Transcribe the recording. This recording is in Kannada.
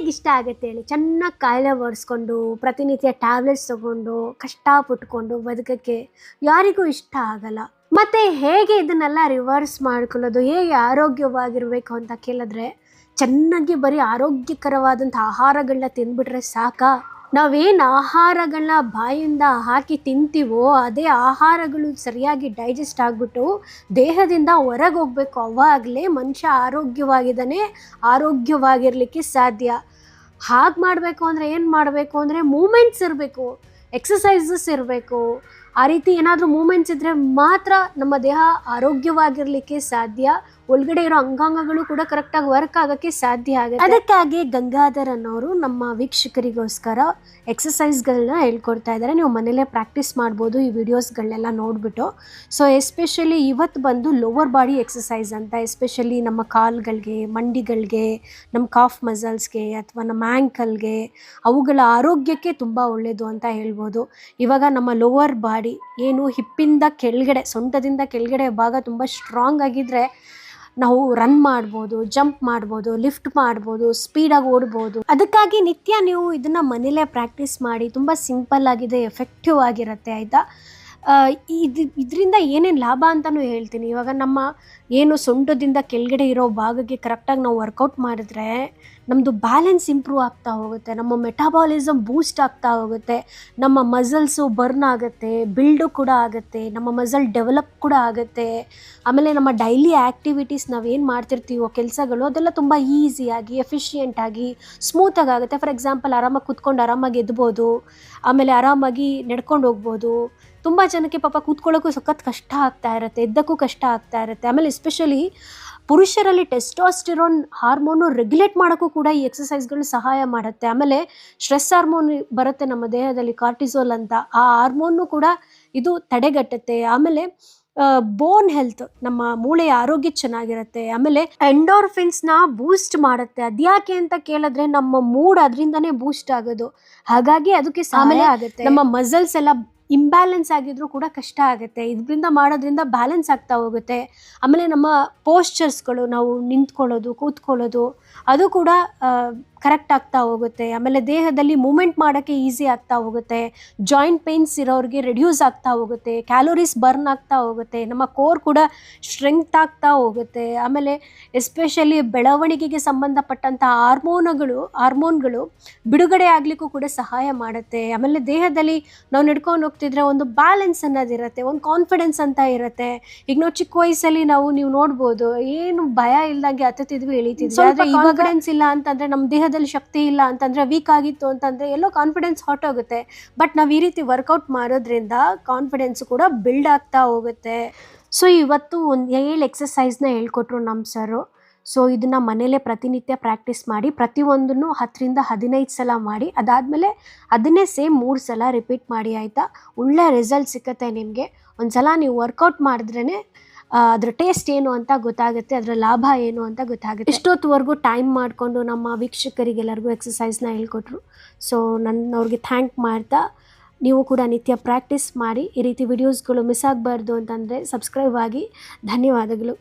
ಯಾರಿಗೆ ಇಷ್ಟ ಆಗುತ್ತೆ ಹೇಳಿ? ಚೆನ್ನಾಗಿ ಕಾಯಿಲೆ ಒರೆಸ್ಕೊಂಡು ಪ್ರತಿನಿತ್ಯ ಟ್ಯಾಬ್ಲೆಟ್ಸ್ ತಗೊಂಡು ಕಷ್ಟಪಟ್ಕೊಂಡು ಬದುಕಕ್ಕೆ ಯಾರಿಗೂ ಇಷ್ಟ ಆಗಲ್ಲ. ಮತ್ತೆ ಹೇಗೆ ಇದನ್ನೆಲ್ಲ ರಿವರ್ಸ್ ಮಾಡ್ಕೊಳ್ಳೋದು, ಹೇಗೆ ಆರೋಗ್ಯವಾಗಿರಬೇಕು ಅಂತ ಕೇಳಿದ್ರೆ, ಚೆನ್ನಾಗಿ ಬರೀ ಆರೋಗ್ಯಕರವಾದಂಥ ಆಹಾರಗಳನ್ನ ತಿಂದ್ಬಿಟ್ರೆ ಸಾಕಾ? ನಾವೇನು ಆಹಾರಗಳನ್ನ ಬಾಯಿಂದ ಹಾಕಿ ತಿಂತೀವೋ ಅದೇ ಆಹಾರಗಳು ಸರಿಯಾಗಿ ಡೈಜೆಸ್ಟ್ ಆಗಿಬಿಟ್ಟು ದೇಹದಿಂದ ಹೊರಗೆ ಹೋಗಬೇಕು ಅವಾಗಲೇ ಮನುಷ್ಯ ಆರೋಗ್ಯವಾಗಿದ್ದಾನೆ, ಆರೋಗ್ಯವಾಗಿರಲಿಕ್ಕೆ ಸಾಧ್ಯ. ಹಾಗೆ ಮಾಡಬೇಕು ಅಂದರೆ ಏನು ಮಾಡಬೇಕು ಅಂದರೆ ಮೂಮೆಂಟ್ಸ್ ಇರಬೇಕು ಎಕ್ಸಸೈಸಸ್ ಇರಬೇಕು. ಆ ರೀತಿ ಏನಾದರೂ ಮೂಮೆಂಟ್ಸ್ ಇದ್ದರೆ ಮಾತ್ರ ನಮ್ಮ ದೇಹ ಆರೋಗ್ಯವಾಗಿರಲಿಕ್ಕೆ ಸಾಧ್ಯ. ಒಳಗಡೆ ಇರೋ ಅಂಗಾಂಗಗಳು ಕೂಡ ಕರೆಕ್ಟಾಗಿ ವರ್ಕ್ ಆಗೋಕ್ಕೆ ಸಾಧ್ಯ ಆಗುತ್ತೆ. ಅದಕ್ಕಾಗಿ ಗಂಗಾಧರ್ ಅನ್ನೋರು ನಮ್ಮ ವೀಕ್ಷಕರಿಗೋಸ್ಕರ ಎಕ್ಸಸೈಸ್ಗಳನ್ನ ಹೇಳ್ಕೊಡ್ತಾ ಇದ್ದಾರೆ. ನೀವು ಮನೇಲೇ ಪ್ರಾಕ್ಟೀಸ್ ಮಾಡ್ಬೋದು, ಈ ವಿಡಿಯೋಸ್ಗಳನ್ನೆಲ್ಲ ನೋಡಿಬಿಟ್ಟು. ಸೊ ಎಸ್ಪೆಷಲಿ ಇವತ್ತು ಬಂದು ಲೋವರ್ ಬಾಡಿ ಎಕ್ಸಸೈಸ್ ಅಂತ ಎಸ್ಪೆಷಲಿ ನಮ್ಮ ಕಾಲ್ಗಳಿಗೆ, ಮಂಡಿಗಳಿಗೆ, ನಮ್ಮ ಕಾಫ್ ಮಸಲ್ಸ್ಗೆ ಅಥವಾ ನಮ್ಮ ಆ್ಯಂಕಲ್ಗೆ ಅವುಗಳ ಆರೋಗ್ಯಕ್ಕೆ ತುಂಬ ಒಳ್ಳೆಯದು ಅಂತ ಹೇಳ್ಬೋದು. ಇವಾಗ ನಮ್ಮ ಲೋವರ್ ಬಾಡಿ ಏನು ಹಿಪ್ಪಿಂದ ಕೆಳಗಡೆ ಸೊಂಟದಿಂದ ಕೆಳಗಡೆ ಭಾಗ ತುಂಬ ಸ್ಟ್ರಾಂಗ್ ಆಗಿದ್ದರೆ ನಾವು ರನ್ ಮಾಡ್ಬೋದು ಜಂಪ್ ಮಾಡ್ಬೋದು ಲಿಫ್ಟ್ ಮಾಡ್ಬೋದು ಸ್ಪೀಡಾಗಿ ಓಡ್ಬೋದು. ಅದಕ್ಕಾಗಿ ನಿತ್ಯ ನೀವು ಇದನ್ನು ಮನೇಲೇ ಪ್ರಾಕ್ಟೀಸ್ ಮಾಡಿ, ತುಂಬ ಸಿಂಪಲ್ ಆಗಿದೆ ಎಫೆಕ್ಟಿವ್ ಆಗಿರುತ್ತೆ, ಆಯಿತಾ? ಇದು, ಇದರಿಂದ ಏನೇನು ಲಾಭ ಅಂತಲೂ ಹೇಳ್ತೀನಿ. ಇವಾಗ ನಮ್ಮ ಏನು ಸೊಂಟದಿಂದ ಕೆಳಗಡೆ ಇರೋ ಭಾಗಕ್ಕೆ ಕರೆಕ್ಟಾಗಿ ನಾವು ವರ್ಕೌಟ್ ಮಾಡಿದ್ರೆ ನಮ್ಮದು ಬ್ಯಾಲೆನ್ಸ್ ಇಂಪ್ರೂವ್ ಆಗ್ತಾ ಹೋಗುತ್ತೆ. ನಮ್ಮ ಮೆಟಾಬಾಲಿಸಮ್ ಬೂಸ್ಟ್ ಆಗ್ತಾ ಹೋಗುತ್ತೆ. ನಮ್ಮ ಮಸಲ್ಸು ಬರ್ನ್ ಆಗುತ್ತೆ ಬಿಲ್ಡು ಕೂಡ ಆಗುತ್ತೆ, ನಮ್ಮ ಮಸಲ್ ಡೆವಲಪ್ ಕೂಡ ಆಗುತ್ತೆ. ಆಮೇಲೆ ನಮ್ಮ ಡೈಲಿ ಆ್ಯಕ್ಟಿವಿಟೀಸ್ ನಾವೇನು ಮಾಡ್ತಿರ್ತೀವೋ, ಕೆಲಸಗಳು, ಅದೆಲ್ಲ ತುಂಬ ಈಸಿಯಾಗಿ ಎಫಿಷಿಯೆಂಟಾಗಿ ಸ್ಮೂತಾಗಿ ಆಗುತ್ತೆ. ಫಾರ್ ಎಕ್ಸಾಂಪಲ್ ಆರಾಮಾಗಿ ಕೂತ್ಕೊಂಡು ಆರಾಮಾಗಿ ಎದ್ಬೋದು, ಆಮೇಲೆ ಆರಾಮಾಗಿ ನಡ್ಕೊಂಡು ಹೋಗ್ಬೋದು. ತುಂಬ ಜನಕ್ಕೆ ಪಾಪ ಕೂತ್ಕೊಳ್ಳೋಕ್ಕೂ ಸಖತ್ ಕಷ್ಟ ಆಗ್ತಾ ಇರುತ್ತೆ ಎದ್ದಕ್ಕೂ ಕಷ್ಟ ಆಗ್ತಾ ಇರುತ್ತೆ. ಆಮೇಲೆ ಎಸ್ಪೆಷಲಿ ಪುರುಷರಲ್ಲಿ ಟೆಸ್ಟೋಸ್ಟಿರೋನ್ ಹಾರ್ಮೋನು ರೆಗ್ಯುಲೇಟ್ ಮಾಡೋಕ್ಕೂ ಕೂಡ ಈ ಎಕ್ಸಸೈಸ್ಗಳು ಸಹಾಯ ಮಾಡುತ್ತೆ. ಆಮೇಲೆ ಸ್ಟ್ರೆಸ್ ಹಾರ್ಮೋನ್ ಬರುತ್ತೆ ನಮ್ಮ ದೇಹದಲ್ಲಿ ಕಾರ್ಟಿಸೋಲ್ ಅಂತ. ಆ ಹಾರ್ಮೋನು ಕೂಡ ಇದು ತಡೆಗಟ್ಟುತ್ತೆ. ಆಮೇಲೆ ಬೋನ್ ಹೆಲ್ತ್ ನಮ್ಮ ಮೂಳೆಯ ಆರೋಗ್ಯ ಚೆನ್ನಾಗಿರುತ್ತೆ. ಆಮೇಲೆ ಎಂಡೋರ್ಫಿನ್ಸ್ನ ಬೂಸ್ಟ್ ಮಾಡುತ್ತೆ. ಅದ್ಯಾಕೆ ಅಂತ ಕೇಳಿದ್ರೆ ನಮ್ಮ ಮೂಡ್ ಅದರಿಂದನೇ ಬೂಸ್ಟ್ ಆಗೋದು. ಹಾಗಾಗಿ ಅದಕ್ಕೆ ಆಮೇಲೆ ಆಗುತ್ತೆ. ನಮ್ಮ ಮಸಲ್ಸ್ ಎಲ್ಲ ಇಂಬ್ಯಾಲೆನ್ಸ್ ಆಗಿದ್ರೂ ಕೂಡ ಕಷ್ಟ ಆಗುತ್ತೆ. ಇದರಿಂದ ಮಾಡೋದ್ರಿಂದ ಬ್ಯಾಲೆನ್ಸ್ ಆಗ್ತಾ ಹೋಗುತ್ತೆ. ಆಮೇಲೆ ನಮ್ಮ ಪೋಶ್ಚರ್ಸ್ಗಳು ನಾವು ನಿಂತ್ಕೊಳ್ಳೋದು, ಕೂತ್ಕೊಳ್ಳೋದು, ಅದು ಕೂಡ ಕರೆಕ್ಟ್ ಆಗ್ತಾ ಹೋಗುತ್ತೆ. ಆಮೇಲೆ ದೇಹದಲ್ಲಿ ಮೂಮೆಂಟ್ ಮಾಡೋಕ್ಕೆ ಈಸಿ ಆಗ್ತಾ ಹೋಗುತ್ತೆ. ಜಾಯಿಂಟ್ ಪೇನ್ಸ್ ಇರೋರಿಗೆ ರೆಡ್ಯೂಸ್ ಆಗ್ತಾ ಹೋಗುತ್ತೆ. ಕ್ಯಾಲೋರೀಸ್ ಬರ್ನ್ ಆಗ್ತಾ ಹೋಗುತ್ತೆ. ನಮ್ಮ ಕೋರ್ ಕೂಡ ಸ್ಟ್ರೆಂಗ್ತ್ ಆಗ್ತಾ ಹೋಗುತ್ತೆ. ಆಮೇಲೆ ಎಸ್ಪೆಷಲಿ ಬೆಳವಣಿಗೆಗೆ ಸಂಬಂಧಪಟ್ಟಂಥ ಹಾರ್ಮೋನುಗಳು ಹಾರ್ಮೋನ್ಗಳು ಬಿಡುಗಡೆ ಆಗಲಿಕ್ಕೂ ಕೂಡ ಸಹಾಯ ಮಾಡುತ್ತೆ. ಆಮೇಲೆ ದೇಹದಲ್ಲಿ ನಾವು ನಡ್ಕೊಂಡು ಹೋಗ್ತಿದ್ರೆ ಒಂದು ಬ್ಯಾಲೆನ್ಸ್ ಅನ್ನೋದಿರುತ್ತೆ ಒಂದು ಕಾನ್ಫಿಡೆನ್ಸ್ ಅಂತ ಇರುತ್ತೆ. ಈಗ ನಾವು ಚಿಕ್ಕ ವಯಸ್ಸಲ್ಲಿ ನಾವು ನೀವು ನೋಡ್ಬೋದು ಏನು ಭಯ ಇಲ್ದಂಗೆ ಹತ್ತುತ್ತಿದ್ವಿ ಇಳಿತಿದ್ವಿ ಆದರೆ ಕಾನ್ಫಿಡೆನ್ಸ್ ಇಲ್ಲ ಅಂತಂದರೆ ನಮ್ಮ ದೇಹದಲ್ಲಿ ಶಕ್ತಿ ಇಲ್ಲ ಅಂತಂದರೆ ವೀಕ್ ಆಗಿತ್ತು ಅಂತಂದರೆ ಎಲ್ಲೋ ಕಾನ್ಫಿಡೆನ್ಸ್ ಹೊರಟೋಗುತ್ತೆ. ಬಟ್ ನಾವು ಈ ರೀತಿ ವರ್ಕೌಟ್ ಮಾಡೋದ್ರಿಂದ ಕಾನ್ಫಿಡೆನ್ಸ್ ಕೂಡ ಬಿಲ್ಡ್ ಆಗ್ತಾ ಹೋಗುತ್ತೆ. ಸೊ ಇವತ್ತು ಒಂದು ಏಳು ಎಕ್ಸಸೈಸ್ನ ಹೇಳ್ಕೊಟ್ರು ನಮ್ಮ ಸರು ಸೊ ಇದನ್ನು ಮನೇಲೇ ಪ್ರತಿನಿತ್ಯ ಪ್ರಾಕ್ಟೀಸ್ ಮಾಡಿ, ಪ್ರತಿಯೊಂದನ್ನು ಹತ್ತರಿಂದ ಹದಿನೈದು ಸಲ ಮಾಡಿ, ಅದಾದಮೇಲೆ ಅದನ್ನೇ ಸೇಮ್ ಮೂರು ಸಲ ರಿಪೀಟ್ ಮಾಡಿ, ಆಯಿತಾ? ಒಳ್ಳೆ ರಿಸಲ್ಟ್ ಸಿಕ್ಕತ್ತೆ ನಿಮಗೆ. ಒಂದು ಸಲ ನೀವು ವರ್ಕೌಟ್ ಮಾಡಿದ್ರೇ ಅದ್ರ ಟೇಸ್ಟ್ ಏನು ಅಂತ ಗೊತ್ತಾಗುತ್ತೆ, ಅದರ ಲಾಭ ಏನು ಅಂತ ಗೊತ್ತಾಗುತ್ತೆ. ಎಷ್ಟೊತ್ತುವರೆಗೂ ಟೈಮ್ ಮಾಡಿಕೊಂಡು ನಮ್ಮ ವೀಕ್ಷಕರಿಗೆಲ್ಲರಿಗೂ ಎಕ್ಸಸೈಸ್ನ ಹೇಳ್ಕೊಟ್ರು. ಸೊ ನನ್ನ ಅವ್ರಿಗೆ ಥ್ಯಾಂಕ್ ಮಾಡ್ತಾ, ನೀವು ಕೂಡ ನಿತ್ಯ ಪ್ರಾಕ್ಟೀಸ್ ಮಾಡಿ, ಈ ರೀತಿ ವಿಡಿಯೋಸ್ಗಳು ಮಿಸ್ ಆಗಬಾರ್ದು ಅಂತಂದರೆ ಸಬ್ಸ್ಕ್ರೈಬ್ ಆಗಿ, ಧನ್ಯವಾದಗಳು.